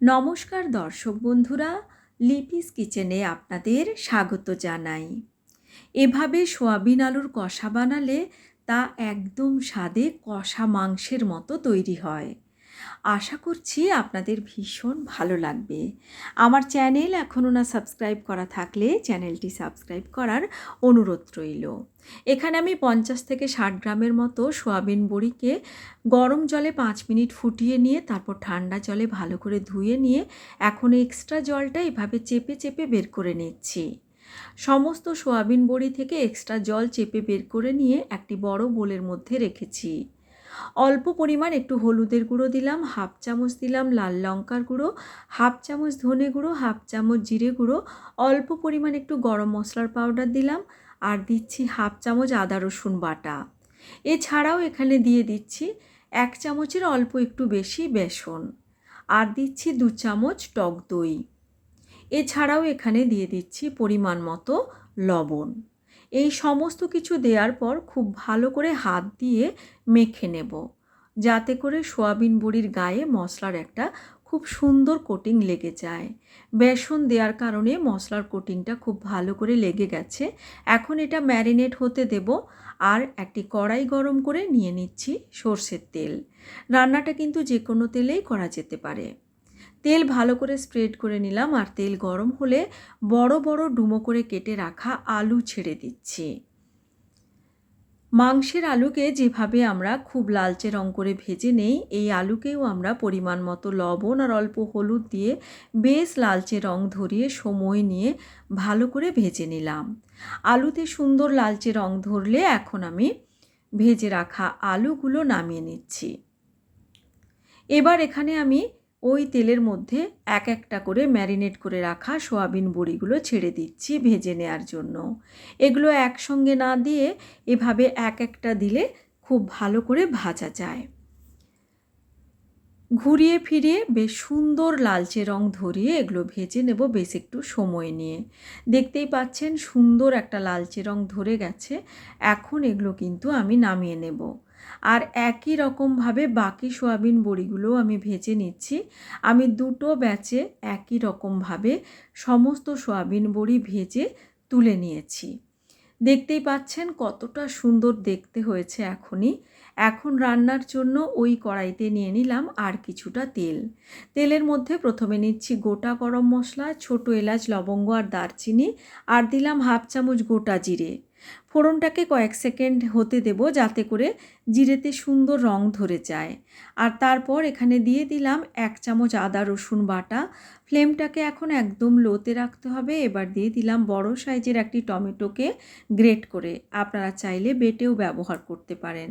নমস্কার দর্শক বন্ধুরা, লিপিস কিচেনে আপনাদের স্বাগত জানাই। এভাবে সোয়াবিন আলুর কষা বানালে তা একদম স্বাদে কষা মাংসের মতো তৈরি হয়। আশা করছি আপনাদের ভীষণ ভালো লাগবে। আমার চ্যানেল এখনও না সাবস্ক্রাইব করা থাকলে চ্যানেলটি সাবস্ক্রাইব করার অনুরোধ রইল। এখানে আমি পঞ্চাশ থেকে ষাট গ্রামের মতো সোয়াবিন বড়িকে গরম জলে পাঁচ মিনিট ফুটিয়ে নিয়ে, তারপর ঠান্ডা জলে ভালো করে ধুয়ে নিয়ে, এখন এক্সট্রা জলটা এভাবে চেপে চেপে বের করে নিচ্ছি। সমস্ত সোয়াবিন বড়ি থেকে এক্সট্রা জল চেপে বের করে নিয়ে একটি বড় বোলের মধ্যে রেখেছি। অল্প পরিমাণ একটু হলুদের গুঁড়ো দিলাম, হাফ চামচ দিলাম লাল লঙ্কার গুঁড়ো, হাফ চামচ ধনে গুঁড়ো, হাফ চামচ জিরে গুঁড়ো, অল্প পরিমাণ একটু গরম মশলার পাউডার দিলাম আর দিচ্ছি হাফ চামচ আদা রসুন বাটা। এছাড়াও এখানে দিয়ে দিচ্ছি এক চামচের অল্প একটু বেশি বেসন আর দিচ্ছি দু চামচ টক দই। এছাড়াও এখানে দিয়ে দিচ্ছি পরিমাণ মতো লবণ। এই সমস্ত কিছু দেওয়ার পর খুব ভালো করে হাত দিয়ে মেখে নেব। যাতে করে সোয়াবিন বড়ির গায়ে মশলার একটা খুব সুন্দর কোটিং লেগে যায়। বেসন দেওয়ার কারণে মশলার কোটিংটা খুব ভালো করে লেগে গেছে। এখন এটা ম্যারিনেট হতে দেব আর একটি কড়াই গরম করে নিয়ে নিচ্ছি সর্ষের তেল। রান্নাটা কিন্তু যে কোনো তেলেই করা যেতে পারে। তেল ভালো করে স্প্রেড করে নিলাম আর তেল গরম হলে বড় বড় ডুমো করে কেটে রাখা আলু ছেড়ে দিচ্ছি। মাংসের আলুকে যেভাবে আমরা খুব লালচে রং করে ভেজে নেই, এই আলুকেও আমরা পরিমাণ মতো লবণ আর অল্প হলুদ দিয়ে বেশ লালচে রং ধরিয়ে সময় নিয়ে ভালো করে ভেজে নিলাম। আলুতে সুন্দর লালচে রং ধরলে এখন আমি ভেজে রাখা আলুগুলো নামিয়ে নিচ্ছি। এবার এখানে আমি ওই তেলের মধ্যে এক একটা করে ম্যারিনেট করে রাখা সোয়াবিন বড়িগুলো ছেড়ে দিচ্ছি ভেজে নেওয়ার জন্য। এগুলো একসঙ্গে না দিয়ে এভাবে এক একটা দিলে খুব ভালো করে ভাজা যায়। ঘুরিয়ে ফিরিয়ে বেশ সুন্দর লালচে রং ধরিয়ে এগুলো ভেজে নেব বেশ একটু সময় নিয়ে। দেখতেই পাচ্ছেন সুন্দর একটা লালচে রং ধরে গেছে। এখন এগুলো কিন্তু আমি নামিয়ে নেব। আর একই রকমভাবে বাকি সোয়াবিন বড়িগুলোও আমি ভেজে নিচ্ছি। আমি দুটো ব্যাচে একই রকমভাবে সমস্ত সোয়াবিন বড়ি ভেজে তুলে নিয়েছি। দেখতেই পাচ্ছেন কতটা সুন্দর দেখতে হয়েছে এখনই। এখন রান্নার জন্য ওই কড়াইতে নিয়ে নিলাম আর কিছুটা তেল। তেলের মধ্যে প্রথমে নিচ্ছি গোটা গরম মশলা, ছোট এলাচ, লবঙ্গ আর দারচিনি, আর দিলাম হাফ চামচ গোটা জিরে। ফোড়নটাকে কয়েক সেকেন্ড হতে দেব যাতে করে জিরেতে সুন্দর রং ধরে যায়। আর তারপর এখানে দিয়ে দিলাম এক চামচ আদা রসুন বাটা। ফ্লেমটাকে এখন একদম লোতে রাখতে হবে। এবার দিয়ে দিলাম বড় সাইজের একটি টমেটোকে গ্রেট করে। আপনারা চাইলে বেটেও ব্যবহার করতে পারেন।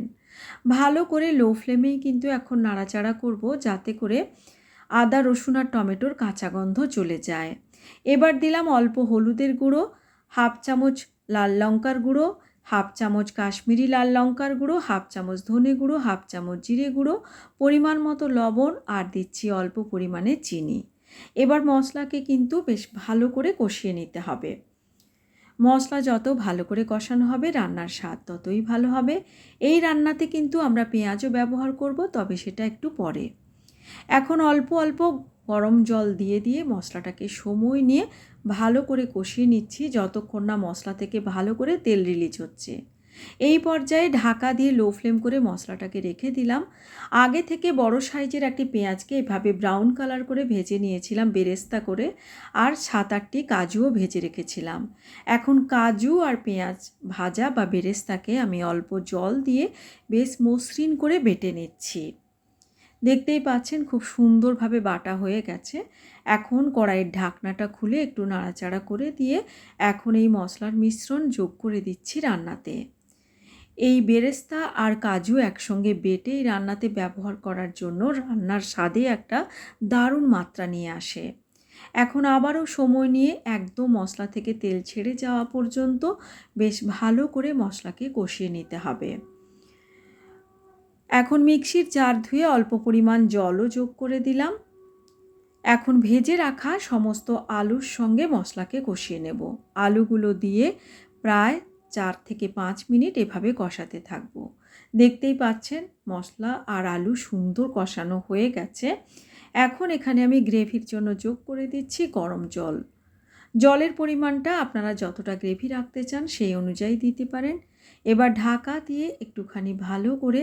ভালো করে লো ফ্লেমেই কিন্তু এখন নাড়াচাড়া করব যাতে করে আদা রসুন আর টমেটোর কাঁচা গন্ধ চলে যায়। এবার দিলাম অল্প হলুদের গুঁড়ো। হাফ চামচ লাল লঙ্কার গুঁড়ো, হাফ চামচ কাশ্মীরি লাল লঙ্কার গুঁড়ো, হাফ চামচ ধনে গুঁড়ো, হাফ চামচ জিরে গুঁড়ো, পরিমাণ মতো লবণ আর দিচ্ছি অল্প পরিমাণে চিনি। এবার মশলাকে কিন্তু বেশ ভালো করে কষিয়ে নিতে হবে। মশলা যত ভালো করে কষানো হবে, রান্নার স্বাদ ততই ভালো হবে। এই রান্নাতে কিন্তু আমরা পেঁয়াজও ব্যবহার করব, তবে সেটা একটু পরে। এখন অল্প অল্প গরম জল দিয়ে দিয়ে মশলাটাকে সময় নিয়ে ভালো করে কষিয়ে নিচ্ছি যতক্ষণ না মশলা থেকে ভালো করে তেল রিলিজ হচ্ছে। এই পর্যায়ে ঢাকা দিয়ে লো ফ্লেম করে মশলাটাকে রেখে দিলাম। আগে থেকে বড় সাইজের একটি পেঁয়াজকে এভাবে ব্রাউন কালার করে ভেজে নিয়েছিলাম বেরেস্তা করে আর সাত আটটি কাজুও ভেজে রেখেছিলাম। এখন কাজু আর পেঁয়াজ ভাজা বা বেরেস্তাকে আমি অল্প জল দিয়ে বেশ মসৃণ করে বেটে নিচ্ছি। দেখতেই পাচ্ছেন খুব সুন্দরভাবে বাটা হয়ে গেছে। এখন কড়াইয়ের ঢাকনাটা খুলে একটু নাড়াচাড়া করে দিয়ে এখন এই মশলার মিশ্রণ যোগ করে দিচ্ছি রান্নাতে। এই বেরেস্তা আর কাজু একসঙ্গে বেটে এই রান্নাতে ব্যবহার করার জন্য রান্নার স্বাদে একটা দারুণ মাত্রা নিয়ে আসে। এখন আবারও সময় নিয়ে একদম মশলা থেকে তেল ছেড়ে যাওয়া পর্যন্ত বেশ ভালো করে মশলাকে কষিয়ে নিতে হবে। এখন মিক্সির জার ধুয়ে অল্প পরিমাণ জলও যোগ করে দিলাম। এখন ভেজে রাখা সমস্ত আলুর সঙ্গে মশলাকে কষিয়ে নেব। আলুগুলো দিয়ে প্রায় চার থেকে পাঁচ মিনিট এভাবে কষাতে থাকব। দেখতেই পাচ্ছেন, মশলা আর আলু সুন্দর কষানো হয়ে গেছে। এখন এখানে আমি গ্রেভির জন্য যোগ করে দিচ্ছি গরম জল। জলের পরিমাণটা আপনারা যতটা গ্রেভি রাখতে চান সেই অনুযায়ী দিতে পারেন। এবার ঢাকা দিয়ে একটুখানি ভালো করে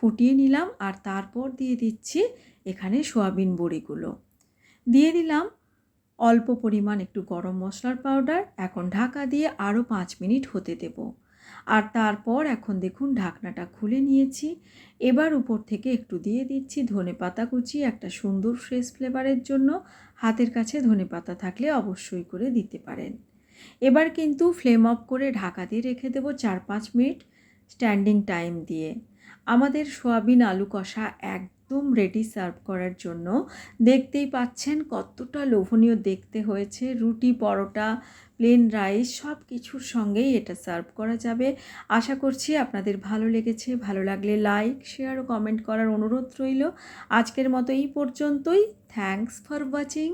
ফুটিয়ে নিলাম আর তারপর দিয়ে দিচ্ছি এখানে সোয়াবিন বড়িগুলো। দিয়ে দিলাম অল্প পরিমাণ একটু গরম মশলার পাউডার। এখন ঢাকা দিয়ে আরও পাঁচ মিনিট হতে দেব। আর তারপর এখন দেখুন ঢাকনাটা খুলে নিয়েছি। এবার উপর থেকে একটু দিয়ে দিচ্ছি ধনে পাতা কুচি একটা সুন্দর ফ্রেশ ফ্লেভারের জন্য। হাতের কাছে ধনে পাতা থাকলে অবশ্যই করে দিতে পারেন। এবার কিন্তু ফ্লেম অফ করে ঢাকা দিয়ে রেখে দেবো চার পাঁচ মিনিট স্ট্যান্ডিং টাইম দিয়ে। আমাদের সোয়াবিন আলু কষা একদম রেডি সার্ভ করার জন্য। দেখতেই পাচ্ছেন কতটা লোভনীয় দেখতে হয়েছে। রুটি, পরোটা প্লেন রাইস সব কিছুর সঙ্গেই এটা সার্ভ করা যাবে। আশা করছি আপনাদের ভালো লেগেছে। ভালো লাগলে লাইক শেয়ার ও কমেন্ট করার অনুরোধ রইল। আজকের মতো এই পর্যন্তই। Thanks for watching